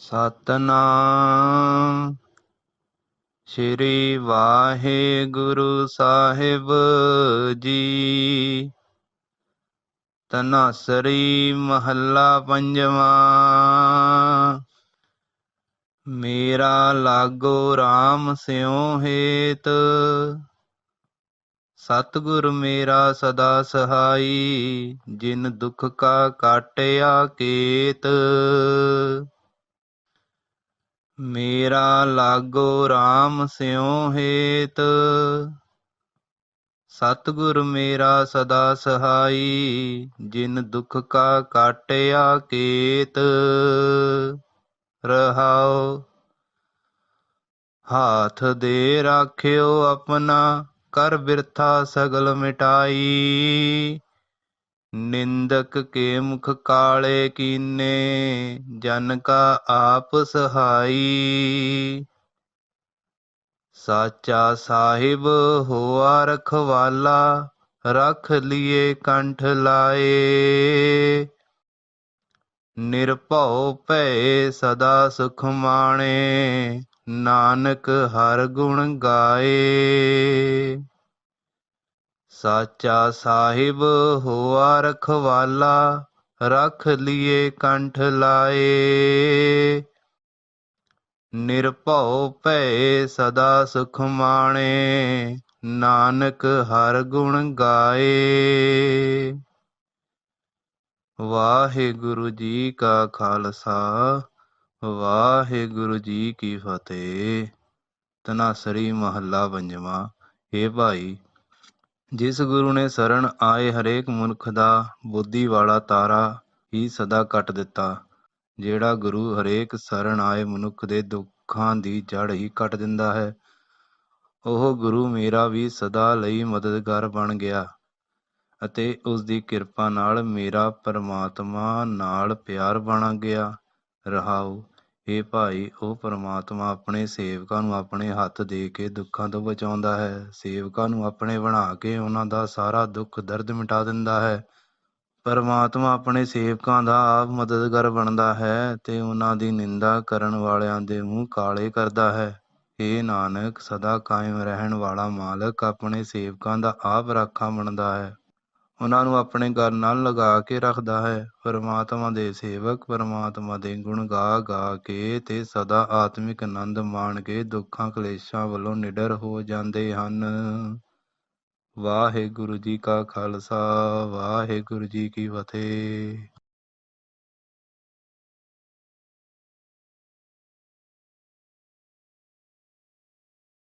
ਸਤਨਾਮ। ਸ਼੍ਰੀ ਵਾਹਿਗੁਰੂ ਸਾਹਿਬ ਜੀ। ਤਨਾਸਰੀ ਮਹੱਲਾ ਪੰਜਵਾਂ। ਮੇਰਾ ਲਾਗੋ RAM ਸਿਉ ਹੇਤ। ਸਤਿਗੁਰ ਮੇਰਾ ਸਦਾ ਸਹਾਈ। ਜਿਨ ਦੁਖ ਕਾ ਕਾਟਿਆ ਕੇਤ। ਮੇਰਾ ਲਾਗੋ RAM ਸਿਉ ਹੇਤ। ਸਤਿਗੁਰ ਮੇਰਾ ਸਦਾ ਸਹਾਈ, ਜਿਨ ਦੁਖ ਕਾ ਕਾਟਿਆ ਕੇਤ। ਰਹਾਉ, ਹਾਥ ਦੇ ਰਾਖਿਓ ਆਪਣਾ, ਕਰ ਬਿਰਥਾ ਸਗਲ ਮਿਟਾਈ। ਨਿੰਦਕ ਕੇ ਮੁਖ ਕਾਲੇ ਕੀਨੇ, ਜਨ ਕਾ ਆਪ ਸਹਾਈ। ਸਾਚਾ ਸਾਹਿਬ ਹੋਆ ਰਖਵਾਲਾ, ਰਖ ਲਿਏ ਕੰਠ ਲਾਏ। ਨਿਰਭਉ ਭੈ ਸਦਾ ਸੁਖ ਮਾਣੇ, ਨਾਨਕ ਹਰ ਗੁਣ ਗਾਏ। ਸਾਚਾ ਸਾਹਿਬ ਹੋਆ ਰਖਵਾਲਾ, ਰਖ ਲਿਏ ਕੰਠ ਲਾਏ। ਨਿਰਭਉ ਭੈ ਸਦਾ ਸੁਖ ਮਾਣੇ, ਨਾਨਕ ਹਰ ਗੁਣ ਗਾਏ। ਵਾਹਿਗੁਰੂ ਜੀ ਕਾ ਖਾਲਸਾ, ਵਾਹਿਗੁਰੂ ਜੀ ਕੀ ਫਤਿਹ। ਤਨਾਸਰੀ ਮਹੱਲਾ ਪੰਜਵਾਂ ਏ ਭਾਈ ਜਿਸ ਗੁਰੂ ਨੇ ਸ਼ਰਨ ਆਏ ਹਰੇਕ ਮਨੁੱਖ ਦਾ ਬੁੱਧੀ ਵਾਲਾ ਤਾਰਾ ਹੀ ਸਦਾ ਕੱਟ ਦਿੱਤਾ, ਜਿਹੜਾ ਗੁਰੂ ਹਰੇਕ ਸ਼ਰਨ ਆਏ ਮਨੁੱਖ ਦੇ ਦੁੱਖਾਂ ਦੀ ਜੜ ਹੀ ਕੱਟ ਦਿੰਦਾ ਹੈ। ਉਹ ਗੁਰੂ ਮੇਰਾ ਵੀ ਸਦਾ ਲਈ ਮਦਦਗਾਰ ਬਣ ਗਿਆ ਅਤੇ ਉਸ ਦੀ ਕਿਰਪਾ ਨਾਲ ਮੇਰਾ ਪਰਮਾਤਮਾ ਨਾਲ ਪਿਆਰ ਬਣ ਗਿਆ। ਰਹਾਉ। ਇਹ ਭਾਈ, ਉਹ ਪਰਮਾਤਮਾ ਆਪਣੇ ਸੇਵਕਾਂ ਨੂੰ ਆਪਣੇ ਹੱਥ ਦੇ ਕੇ ਦੁੱਖਾਂ ਤੋਂ ਬਚਾਉਂਦਾ ਹੈ। ਸੇਵਕਾਂ ਨੂੰ ਆਪਣੇ ਬਣਾ ਕੇ ਉਹਨਾਂ ਦਾ ਸਾਰਾ ਦੁੱਖ ਦਰਦ ਮਿਟਾ ਦਿੰਦਾ ਹੈ। ਪਰਮਾਤਮਾ ਆਪਣੇ ਸੇਵਕਾਂ ਦਾ ਆਪ ਮਦਦਗਾਰ ਬਣਦਾ ਹੈ ਤੇ ਉਹਨਾਂ ਦੀ ਨਿੰਦਾ ਕਰਨ ਵਾਲਿਆਂ ਦੇ ਮੂੰਹ ਕਾਲੇ ਕਰਦਾ ਹੈ। ਏ ਨਾਨਕ, ਸਦਾ ਕਾਇਮ ਰਹਿਣ ਵਾਲਾ ਮਾਲਕ ਆਪਣੇ ਸੇਵਕਾਂ ਦਾ ਆਪ ਰਾਖਾ ਬਣਦਾ ਹੈ। ਉਹਨਾਂ ਨੂੰ ਆਪਣੇ ਘਰ ਨਾਲ ਲਗਾ ਕੇ ਰੱਖਦਾ ਹੈ। ਪਰਮਾਤਮਾ ਦੇ ਸੇਵਕ ਪਰਮਾਤਮਾ ਦੇ ਗੁਣ ਗਾ ਗਾ ਕੇ ਤੇ ਸਦਾ ਆਤਮਿਕ ਆਨੰਦ ਮਾਣ ਕੇ ਦੁੱਖਾਂ ਕਲੇਸ਼ਾਂ ਵੱਲੋਂ ਨਿਡਰ ਹੋ ਜਾਂਦੇ ਹਨ। ਵਾਹਿਗੁਰੂ ਜੀ ਕਾ ਖਾਲਸਾ, ਵਾਹਿਗੁਰੂ ਜੀ ਕੀ ਫਤਿਹ।